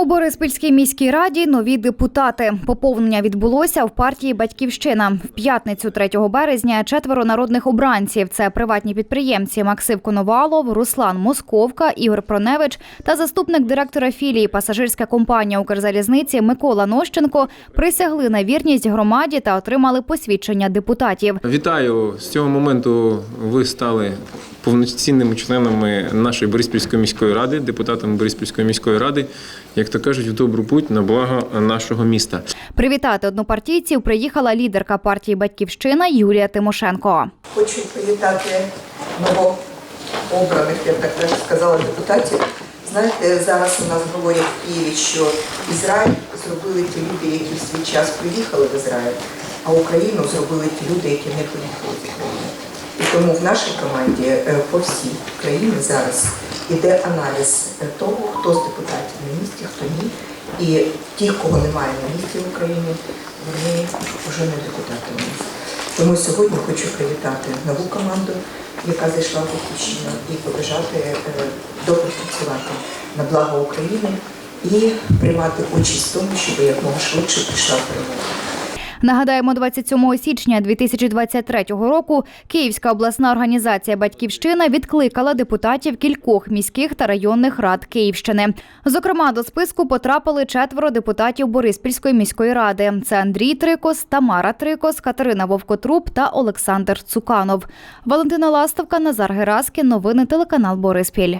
У Бориспільській міській раді нові депутати. Поповнення відбулося в партії Батьківщина. В п'ятницю 3 березня четверо народних обранців. Це приватні підприємці Максим Коновалов, Руслан Московка, Ігор Проневич та заступник директора філії пасажирська компанія Укрзалізниці Микола Нощенко присягли на вірність громаді та отримали посвідчення депутатів. Вітаю! З цього моменту ви стали повноцінними членами нашої Бориспільської міської ради, депутатами Бориспільської міської ради, як то кажуть, в добру путь на благо нашого міста. Привітати однопартійців приїхала лідерка партії Батьківщина Юлія Тимошенко. Хочу привітати новообраних, я б так теж сказала, депутатів. Знаєте, зараз у нас говорять в Києві, що Ізраїль зробили ті люди, які в свій час приїхали в Ізраїль, а Україну зробили ті люди, які не приїхали в Україну. І тому в нашій команді е, по всій країні зараз іде аналіз е, того, хто з депутатів на місці, хто ні. І ті, кого немає на місці в Україні, вони вже не депутати у нас. Тому сьогодні хочу привітати нову команду, яка зайшла в Батьківщину, і побажати е, добре працювати на благо України і приймати участь в тому, щоб якомога швидше прийшла перемога. Нагадаємо, 27 січня 2023 року Київська обласна організація Батьківщина відкликала депутатів кількох міських та районних рад Київщини. Зокрема, до списку потрапили четверо депутатів Бориспільської міської ради: це Андрій Трикос, Тамара Трикос, Катерина Вовкотруб та Олександр Цуканов. Валентина Ластовка, Назар Гераскін. Новини телеканал Бориспіль.